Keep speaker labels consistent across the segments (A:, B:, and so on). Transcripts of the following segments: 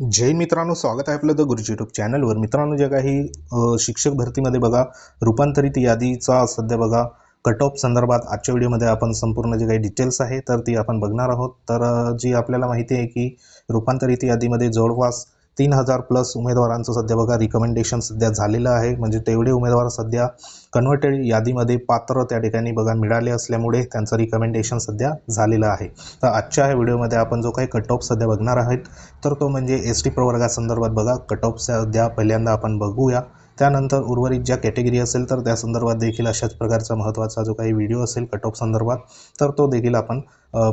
A: जय मित्रांनो स्वागत आहे आपलं द गुरुजी यूट्यूब चॅनलवर मित्रांनो जे काही शिक्षक भरतीमध्ये बघा रूपांतरित यादीचा सध्या बघा कट ऑफ संदर्भात आजच्या व्हिडिओमध्ये आपण संपूर्ण जे काही डिटेल्स आहे तर ती आपण बघणार आहोत. तर जी आपल्याला माहिती आहे की रूपांतरित यादीमध्ये जवळपास तीन हजार प्लस उमेदवारांचं सध्या बघा रिकमेंडेशन सध्या झालेलं आहे. म्हणजे तेवढे उमेदवार सध्या कन्व्हर्टेड यादीमध्ये पात्र त्या ठिकाणी बघा मिळाले असल्यामुळे त्यांचं रिकमेंडेशन सध्या झालेलं आहे. तर आजच्या ह्या व्हिडिओमध्ये आपण जो काही कट ऑफ सध्या बघणार आहेत तर तो म्हणजे एस टी प्रवर्गासंदर्भात बघा. कट ऑफ सध्या पहिल्यांदा आपण बघूया. त्यानंतर उर्वरित ज्या कॅटेगरी असेल तर त्या संदर्भात देखील अशाच प्रकारचा महत्त्वाचा जो काही व्हिडिओ असेल कट ऑफ संदर्भात तर तो देखील आपण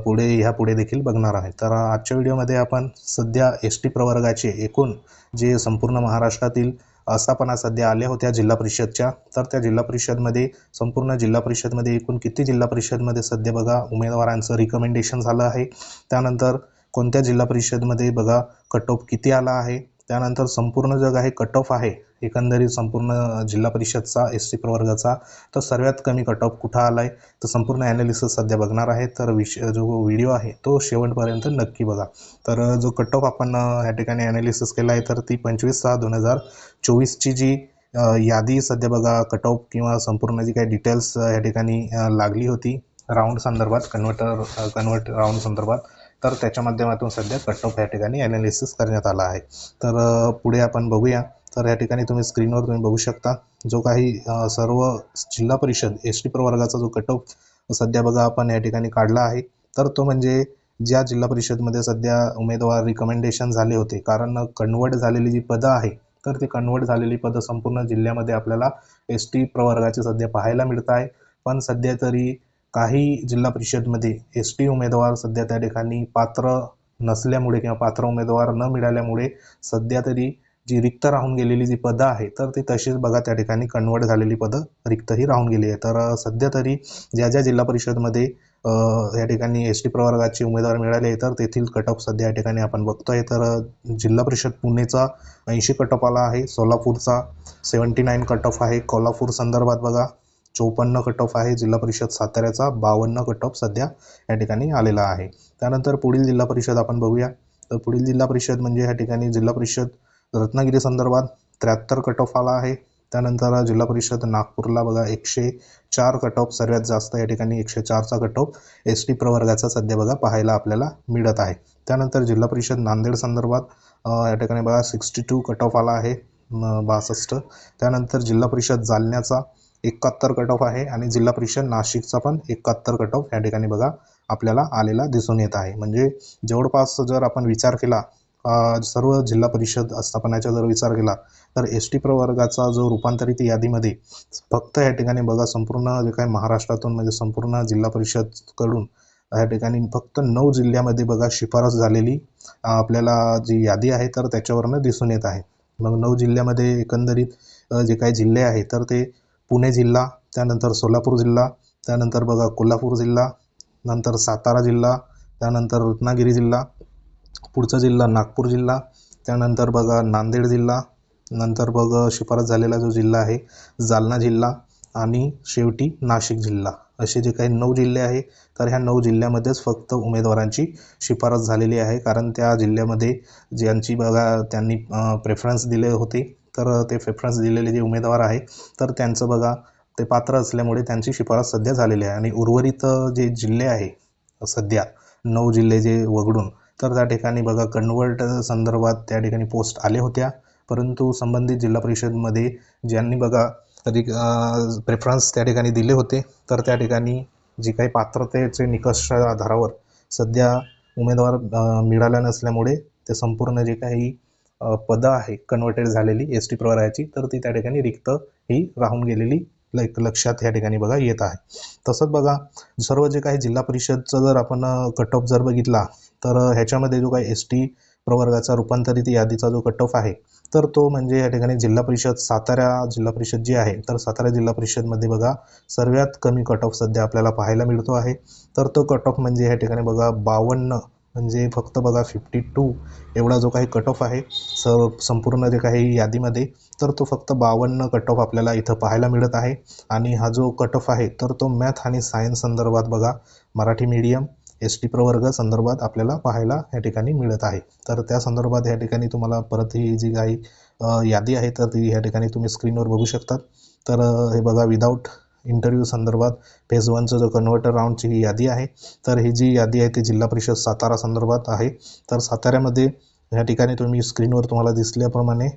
A: पुढे ह्या पुढे देखील बघणार आहे. तर आजच्या व्हिडिओमध्ये आपण सध्या एस टी प्रवर्गाचे एकूण जे संपूर्ण महाराष्ट्रातील आस्थापना सध्या आल्या होत्या जिल्हा परिषदच्या तर त्या जिल्हा परिषदमध्ये संपूर्ण जिल्हा परिषदमध्ये एकूण किती जिल्हा परिषदमध्ये सध्या बघा उमेदवारांचं रिकमेंडेशन झालं आहे. त्यानंतर कोणत्या जिल्हा परिषदमध्ये बघा कट ऑफ किती आला आहे? त्यानंतर संपूर्ण जग आहे कट ऑफ आहे. एकंदरीत संपूर्ण जिल्हा परिषदचा एस सी प्रवर्गाचा तर सर्वात कमी कट ऑफ कुठं आला आहे तर संपूर्ण ॲनालिसिस सध्या बघणार आहे. तर विष जो व्हिडिओ आहे तो शेवटपर्यंत नक्की बघा. तर जो कट ऑफ आपण या ठिकाणी ॲनालिसिस केला आहे तर ती पंचवीस सहा दोन हजार चोवीसची जी यादी सध्या बघा कट ऑफ किंवा संपूर्ण जी काही डिटेल्स या ठिकाणी लागली होती. राऊंड संदर्भात कन्व्हर्टर कन्व्हर्ट राऊंड संदर्भात. तर त्याच्या माध्यमातून सध्या कट ऑफ या ठिकाणी ॲनालिसिस करण्यात आला आहे. तर पुढे आपण बघूया. तर या ठिकाणी तुम्ही स्क्रीनवर तुम्ही बघू शकता जो काही सर्व जिल्हा परिषद एस टी प्रवर्गाचा जो कट ऑफ सध्या बघा आपण या ठिकाणी काढला आहे. तर तो म्हणजे ज्या जिल्हा परिषदमध्ये सध्या उमेदवार रिकमेंडेशन झाले होते कारण कन्वर्ट झालेली जी पदं आहे तर ती कन्वर्ट झालेली पदं संपूर्ण जिल्ह्यामध्ये आपल्याला एस टी प्रवर्गाचे सध्या पाहायला मिळत आहे. पण सध्या तरी काही जिल्हा परिषदमध्ये एस टी उमेदवार सध्या त्या ठिकाणी पात्र नसल्यामुळे किंवा पात्र उमेदवार न मिळाल्यामुळे सध्या तरी जी रिक्त राहून गेलेली जी पदं आहे तर ती तशीच बघा त्या ठिकाणी कन्वर्ट झालेली पदं रिक्तही राहून गेली आहे तर सध्या तरी ज्या ज्या जिल्हा परिषदमध्ये या ठिकाणी एस टी प्रवर्गाचे उमेदवार मिळाले तर तेथील कटऑफ सध्या या ठिकाणी आपण बघतोय. तर जिल्हा परिषद पुणेचा ऐंशी कटऑफ आला आहे सोलापूरचा सेवन्टी नाईन कट ऑफ आहे. कोल्हापूर संदर्भात बघा चोपन्न कट ऑफ आहे. जिल्हा परिषद साताऱ्याचा बावन्न कट ऑफ सध्या या ठिकाणी आलेला आहे. त्यानंतर पुढील जिल्हा परिषद आपण बघूया. तर पुढील जिल्हा परिषद म्हणजे या ठिकाणी जिल्हा परिषद रत्नागिरी संदर्भात त्र्याहत्तर कट ऑफ आला आहे. त्यानंतर जिल्हा परिषद नागपूरला बघा एकशे चार कट ऑफ सर्वात जास्त या ठिकाणी एकशे चारचा कट ऑफ एस टी प्रवर्गाचा सध्या बघा पाहायला आपल्याला मिळत आहे. त्यानंतर जिल्हा परिषद नांदेड संदर्भात या ठिकाणी बघा सिक्स्टी टू कट ऑफ आला आहे. बासष्ट. त्यानंतर जिल्हा परिषद जालन्याचा एकाहत्तर कट ऑफ आहे आणि जिल्हा परिषद नाशिकचा पण एकाहत्तर कट ऑफ या ठिकाणी बघा आपल्याला आलेला दिसून येत आहे. म्हणजे जवळपास जर आपण विचार केला सर्व जिल्हा परिषद स्थापनाचा जर विचार केला तर एस टी प्रवर्गाचा जो रूपांतरित यादीमध्ये फक्त या ठिकाणी बघा संपूर्ण जे काही महाराष्ट्रातून म्हणजे संपूर्ण जिल्हा परिषदकडून या ठिकाणी फक्त नऊ जिल्ह्यामध्ये बघा शिफारस झालेली आपल्याला जी यादी आहे तर त्याच्यावरनं दिसून येत आहे. मग नऊ जिल्ह्यामध्ये एकंदरीत जे काही जिल्हे आहे तर ते पुणे जिल्हा त्यानंतर सोलापूर जिल्हा त्यानंतर बघा कोल्हापूर जिल्हा नंतर सातारा जिल्हा त्यानंतर रत्नागिरी जिल्हा पुढचा जिल्हा नागपूर जिल्हा त्यानंतर बघा नांदेड जिल्हा नंतर बघ शिफारस झालेला जो जिल्हा आहे जालना जिल्हा आणि शेवटी नाशिक जिल्हा. असे जे काही नऊ जिल्हे आहे तर ह्या नऊ जिल्ह्यामध्येच फक्त उमेदवारांची शिफारस झालेली आहे. कारण त्या जिल्ह्यामध्ये ज्यांची बघा त्यांनी प्रेफरन्स दिले होते तर ते प्रेफरन्स दिलेले जे उमेदवार आहे तर त्यांचं बघा ते पात्र असल्यामुळे त्यांची शिफारस सध्या झालेली आहे. आणि उर्वरित जे जिल्हे आहे सध्या नऊ जिल्हे जे वगळून तर त्या ठिकाणी बघा कन्वर्ट संदर्भात त्या ठिकाणी पोस्ट आले होत्या. परंतु संबंधित जिल्हा परिषदमध्ये ज्यांनी बघा तरी प्रेफरन्स त्या ठिकाणी दिले होते तर त्या ठिकाणी जी काही पात्रतेचे निकष आधारावर सध्या उमेदवार मिळाल्या मिळाला नसल्यामुळे ते संपूर्ण जे काही पदं आहे कन्वर्टेड झालेली एस टी प्रवर्गाची तर ती त्या ठिकाणी रिक्त ही राहून गेलेली लक्षात या ठिकाणी बघा येत आहे. तसंच बघा सर्व जे काही जिल्हा परिषदचं जर आपण कट ऑफ जर बघितला तर ह्याच्यामध्ये जो काही एस टी प्रवर्गाचा रूपांतरित यादीचा जो कट ऑफ आहे तर तो म्हणजे या ठिकाणी जिल्हा परिषद सातारा जिल्हा परिषद जी आहे तर सातारा जिल्हा परिषदमध्ये बघा सर्वात कमी कट ऑफ सध्या आपल्याला पाहायला मिळतो आहे. तर तो कट ऑफ म्हणजे या ठिकाणी बघा बावन्न म्हणजे फक्त बघा फिफ्टी टू एवढा जो काही कट ऑफ आहे स संपूर्ण जे काही यादीमध्ये तर तो फक्त बावन्न कट ऑफ आपल्याला इथं पाहायला मिळत आहे. आणि हा जो कट ऑफ आहे तर तो मॅथ आणि सायन्स संदर्भात बघा मराठी मीडियम एस टी प्रवर्ग संदर्भात आपल्याला पाहायला या ठिकाणी मिळत आहे. तर त्या संदर्भात या ठिकाणी तुम्हाला परत ही जी काही यादी आहे तर ती या ठिकाणी तुम्ही स्क्रीनवर बघू शकतात. तर हे बघा विदाऊट इंटरव्ह्यू संदर्भात फेज वनचं जो कन्व्हर्टर राऊंडची ही यादी आहे तर ही जी यादी आहे ती जिल्हा परिषद सातारा संदर्भात आहे. तर साताऱ्यामध्ये या ठिकाणी तुम्ही स्क्रीनवर तुम्हाला दिसल्याप्रमाणे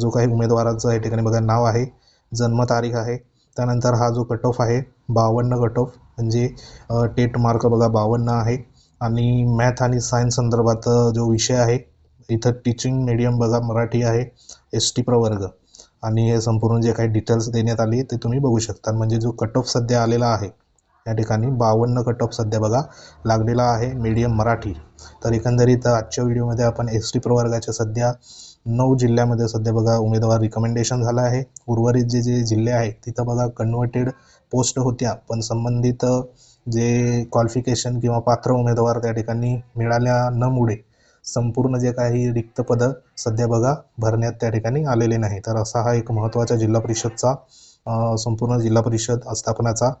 A: जो काही उमेदवाराचं या ठिकाणी बघा नाव आहे जन्मतारीख आहे त्यानंतर हा जो कट ऑफ आहे बावन्न कट ऑफ म्हणजे टेट मार्क बघा बावन्न आहे. आणि मॅथ आणि सायन्स संदर्भात जो विषय आहे इथं टीचिंग मीडियम बघा मराठी आहे एस टी प्रवर्ग आणि हे संपूर्ण जे काही डिटेल्स देण्यात आली ते तुम्ही बघू शकता. म्हणजे जो कट ऑफ सध्या आलेला आहे या ठिकाणी बावन्न कट ऑफ सध्या बघा लागलेला आहे मीडियम मराठी. तर एकंदरीत आजच्या व्हिडिओमध्ये आपण एस टी प्रवर्गाच्या सध्या नऊ जिल्ह्यामध्ये सध्या बघा उमेदवार रिकमेंडेशन झालं आहे. उर्वरित जे जे जिल्हे आहेत तिथं बघा कन्व्हर्टेड पोस्ट होत्या. पण संबंधित जे क्वालिफिकेशन किंवा पात्र उमेदवार त्या ठिकाणी मिळाल्या न मुळे संपूर्ण जे काही रिक्त पदं सध्या बघा भरण्यात त्या ठिकाणी आलेले नाही. तर असा हा एक महत्त्वाचा जिल्हा परिषदचा संपूर्ण जिल्हा परिषद आस्थापनाचा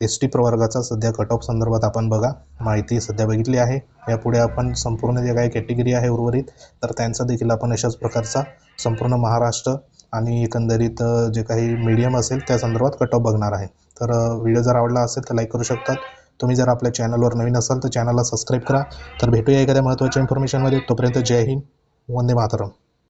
A: एस टी प्रवर्गाचा सध्या कट ऑफ संदर्भात आपण बघा माहिती सध्या बघितली आहे. यापुढे आपण संपूर्ण जे काही कॅटेगरी आहे उर्वरित तर त्यांचा देखील आपण अशाच प्रकारचा संपूर्ण महाराष्ट्र आणि एकंदरीत जे काही मीडियम असेल त्या संदर्भात कट ऑफ बघणार आहे. तर व्हिडिओ जर आवडला असेल तर लाईक करू शकतात. तुम्ही जर आपल्या चॅनलवर नवीन असाल तर चॅनलला सबस्क्राईब करा. तर भेटूया एखाद्या महत्त्वाच्या इन्फॉर्मेशनमध्ये तोपर्यंत जय हिंद. वंदे मातरम.